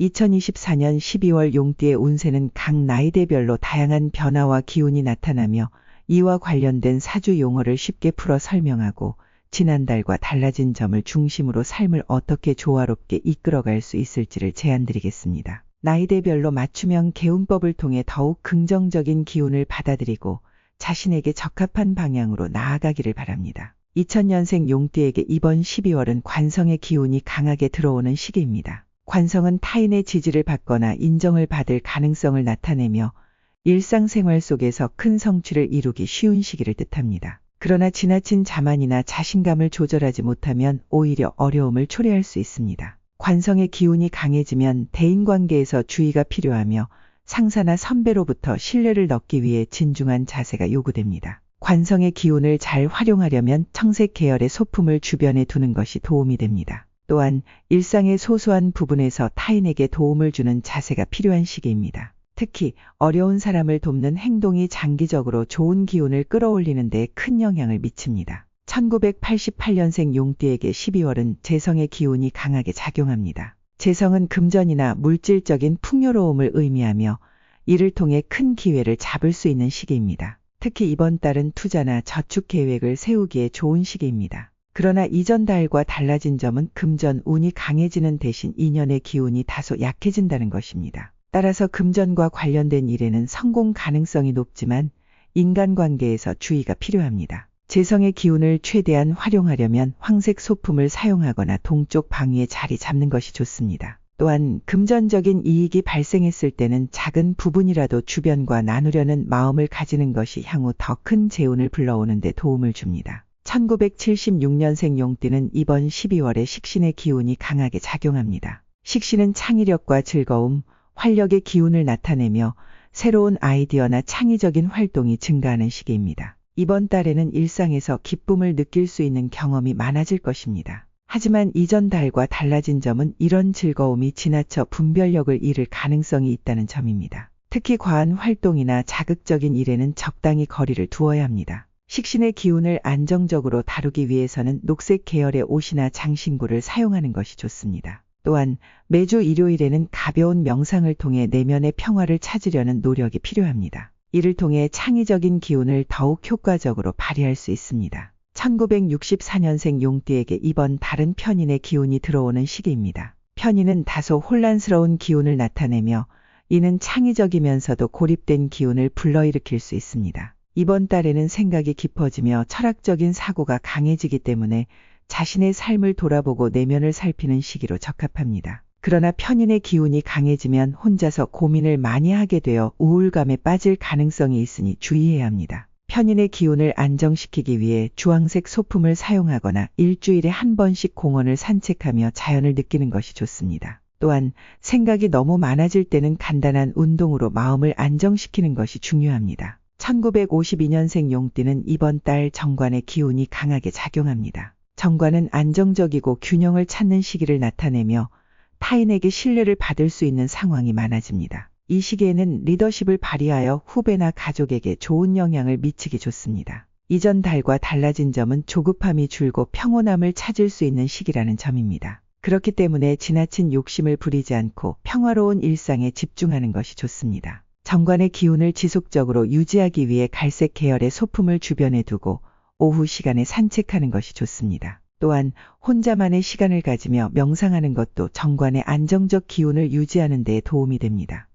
2024년 12월 용띠의 운세는 각 나이대별로 다양한 변화와 기운이 나타나며 이와 관련된 사주 용어를 쉽게 풀어 설명하고 지난달과 달라진 점을 중심으로 삶을 어떻게 조화롭게 이끌어갈 수 있을지를 제안드리겠습니다. 나이대별로 맞춤형 개운법을 통해 더욱 긍정적인 기운을 받아들이고 자신에게 적합한 방향으로 나아가기를 바랍니다. 2000년생 용띠에게 이번 12월은 관성의 기운이 강하게 들어오는 시기입니다. 관성은 타인의 지지를 받거나 인정을 받을 가능성을 나타내며 일상생활 속에서 큰 성취를 이루기 쉬운 시기를 뜻합니다. 그러나 지나친 자만이나 자신감을 조절하지 못하면 오히려 어려움을 초래할 수 있습니다. 관성의 기운이 강해지면 대인관계에서 주의가 필요하며 상사나 선배로부터 신뢰를 얻기 위해 진중한 자세가 요구됩니다. 관성의 기운을 잘 활용하려면 청색 계열의 소품을 주변에 두는 것이 도움이 됩니다. 또한 일상의 소소한 부분에서 타인에게 도움을 주는 자세가 필요한 시기입니다. 특히 어려운 사람을 돕는 행동이 장기적으로 좋은 기운을 끌어올리는 데 큰 영향을 미칩니다. 1988년생 용띠에게 12월은 재성의 기운이 강하게 작용합니다. 재성은 금전이나 물질적인 풍요로움을 의미하며 이를 통해 큰 기회를 잡을 수 있는 시기입니다. 특히 이번 달은 투자나 저축 계획을 세우기에 좋은 시기입니다. 그러나 이전 달과 달라진 점은 금전 운이 강해지는 대신 인연의 기운이 다소 약해진다는 것입니다. 따라서 금전과 관련된 일에는 성공 가능성이 높지만 인간관계에서 주의가 필요합니다. 재성의 기운을 최대한 활용하려면 황색 소품을 사용하거나 동쪽 방위에 자리 잡는 것이 좋습니다. 또한 금전적인 이익이 발생했을 때는 작은 부분이라도 주변과 나누려는 마음을 가지는 것이 향후 더 큰 재운을 불러오는 데 도움을 줍니다. 1976년생 용띠는 이번 12월에 식신의 기운이 강하게 작용합니다. 식신은 창의력과 즐거움, 활력의 기운을 나타내며 새로운 아이디어나 창의적인 활동이 증가하는 시기입니다. 이번 달에는 일상에서 기쁨을 느낄 수 있는 경험이 많아질 것입니다. 하지만 이전 달과 달라진 점은 이런 즐거움이 지나쳐 분별력을 잃을 가능성이 있다는 점입니다. 특히 과한 활동이나 자극적인 일에는 적당히 거리를 두어야 합니다. 식신의 기운을 안정적으로 다루기 위해서는 녹색 계열의 옷이나 장신구를 사용하는 것이 좋습니다. 또한 매주 일요일에는 가벼운 명상을 통해 내면의 평화를 찾으려는 노력이 필요합니다. 이를 통해 창의적인 기운을 더욱 효과적으로 발휘할 수 있습니다. 1964년생 용띠에게 이번 다른 편인의 기운이 들어오는 시기입니다. 편인은 다소 혼란스러운 기운을 나타내며 이는 창의적이면서도 고립된 기운을 불러일으킬 수 있습니다. 이번 달에는 생각이 깊어지며 철학적인 사고가 강해지기 때문에 자신의 삶을 돌아보고 내면을 살피는 시기로 적합합니다. 그러나 편인의 기운이 강해지면 혼자서 고민을 많이 하게 되어 우울감에 빠질 가능성이 있으니 주의해야 합니다. 편인의 기운을 안정시키기 위해 주황색 소품을 사용하거나 일주일에 한 번씩 공원을 산책하며 자연을 느끼는 것이 좋습니다. 또한 생각이 너무 많아질 때는 간단한 운동으로 마음을 안정시키는 것이 중요합니다. 1952년생 용띠는 이번 달 정관의 기운이 강하게 작용합니다. 정관은 안정적이고 균형을 찾는 시기를 나타내며 타인에게 신뢰를 받을 수 있는 상황이 많아집니다. 이 시기에는 리더십을 발휘하여 후배나 가족에게 좋은 영향을 미치기 좋습니다. 이전 달과 달라진 점은 조급함이 줄고 평온함을 찾을 수 있는 시기라는 점입니다. 그렇기 때문에 지나친 욕심을 부리지 않고 평화로운 일상에 집중하는 것이 좋습니다. 정관의 기운을 지속적으로 유지하기 위해 갈색 계열의 소품을 주변에 두고 오후 시간에 산책하는 것이 좋습니다. 또한 혼자만의 시간을 가지며 명상하는 것도 정관의 안정적 기운을 유지하는 데 도움이 됩니다.